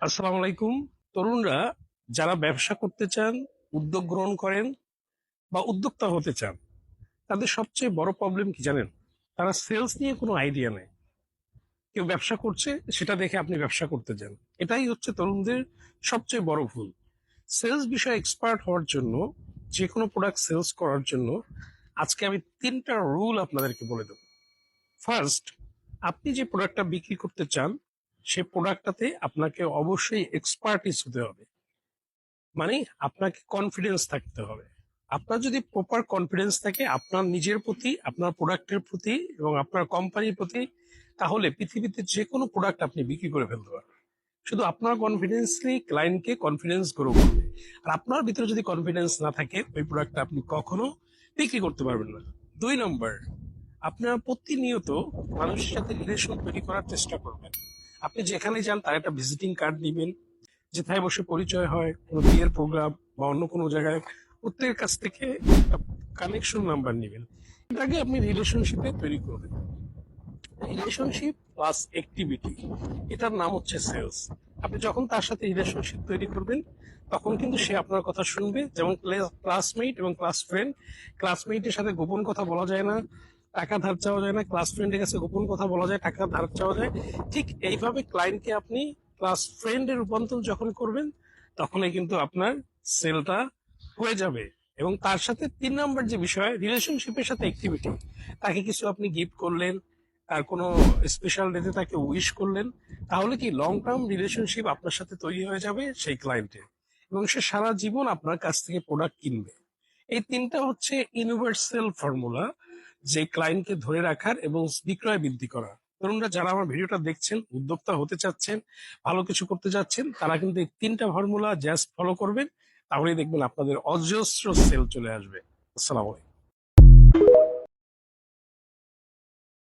আসসালামু আলাইকুম। তরুণরা যারা ব্যবসা করতে চান, উদ্যোগ গ্রহণ করেন বা উদ্যোক্তা হতে চান, তাদের সবচেয়ে বড় প্রবলেম কি জানেন? তারা সেলস নিয়ে কোনো আইডিয়া নেই। কেউ ব্যবসা করছে, সেটা দেখে আপনি ব্যবসা করতে যান। এটাই হচ্ছে তরুণদের সবচেয়ে বড় ভুল। সেলস বিষয়ে এক্সপার্ট হওয়ার জন্য যে কোনো প্রোডাক্ট সেলস করার জন্য, আজকে আমি তিনটা রুল আপনাদেরকে বলে দেব। ফার্স্ট আপনি যে প্রোডাক্টটা বিক্রি করতে চান সেই প্রোডাক্টটাতে আপনাকে অবশ্যই এক্সপার্টিস হতে হবে। মানে আপনাকে কনফিডেন্স থাকতে হবে। আপনার যদি প্রপার কনফিডেন্স থাকে, আপনার নিজের প্রতি, আপনার প্রোডাক্টের প্রতি এবং আপনার কোম্পানির প্রতি, তাহলে পৃথিবীতে যে কোনো প্রোডাক্ট আপনি বিক্রি করে ফেলতে পারবেন। শুধু আপনার কনফিডেন্সই ক্লায়েন্টকে কনফিডেন্স গ্রো করবে আর আপনার ভিতরে যদি কনফিডেন্স না থাকে, ওই প্রোডাক্টটা আপনি কখনো বিক্রি করতে পারবেন না। দুই নম্বর, আপনার প্রতিনিয়ত মানুষের সাথে রিলেশন তৈরি করার চেষ্টা করবেন। আপনি যেখানে যান, তার একটা ভিজিটিং কার্ড নেবেন, যেথায় বসে পরিচয় হয়, কোনো বিয়ের প্রোগ্রাম বা অন্য কোনো জায়গায়। প্রত্যেকের কাছ থেকে কানেকশন নাম্বার নেবেন। এটাকে আপনি রিলেশনশিপে তৈরি করবেন রিলেশনশিপ প্লাস অ্যাক্টিভিটি এটার নাম হচ্ছে সেলস আপনি যখন তার সাথে রিলেশনশিপ তৈরি করবেন, তখন কিন্তু সে আপনার কথা শুনবে। যেমন ক্লাসমেট এবং ক্লাস ফ্রেন্ড ক্লাসমেটের সাথে গোপন কথা বলা যায় না। টাকা ধার চাওয়া যায় না ক্লাস ফ্রেন্ডের কাছে গোপন কথা বলা যায়, টাকা ধার চাওয়া যায়। ঠিক এইভাবে ক্লায়েন্টকে আপনি ক্লাস ফ্রেন্ডে রূপান্তর যখন করবেন, তখনই কিন্তু আপনার সেলটা হয়ে যাবে। এবং তার সাথে তিন নম্বর যে বিষয় রিলেশনশিপের সাথে অ্যাক্টিভিটি তাকে কিছু আপনি গিফট করলেন, আর কোনো স্পেশাল ডেতে তাকে উইশ করলেন, তাহলে কি লং টার্ম রিলেশনশিপ আপনার সাথে তৈরি হয়ে যাবে সেই ক্লায়েন্টের এবং সে সারা জীবন আপনার কাছ থেকে প্রোডাক্ট কিনবে। এই তিনটা হচ্ছে ইউনিভার্সাল ফর্মুলা যে ক্লায়েন্টকে ধরে রাখার এবং বিক্রয় বৃদ্ধি করা তরুণরা যারা আমার ভিডিওটা দেখছেন, উদ্যোক্তা হতে চাচ্ছেন, ভালো কিছু করতে যাচ্ছেন, তারা কিন্তু এই তিনটা ফর্মুলা জাস্ট ফলো করবেন, তাহলেই দেখবেন আপনাদের অজস্র সেল চলে আসবে। আসসালামু আলাইকুম।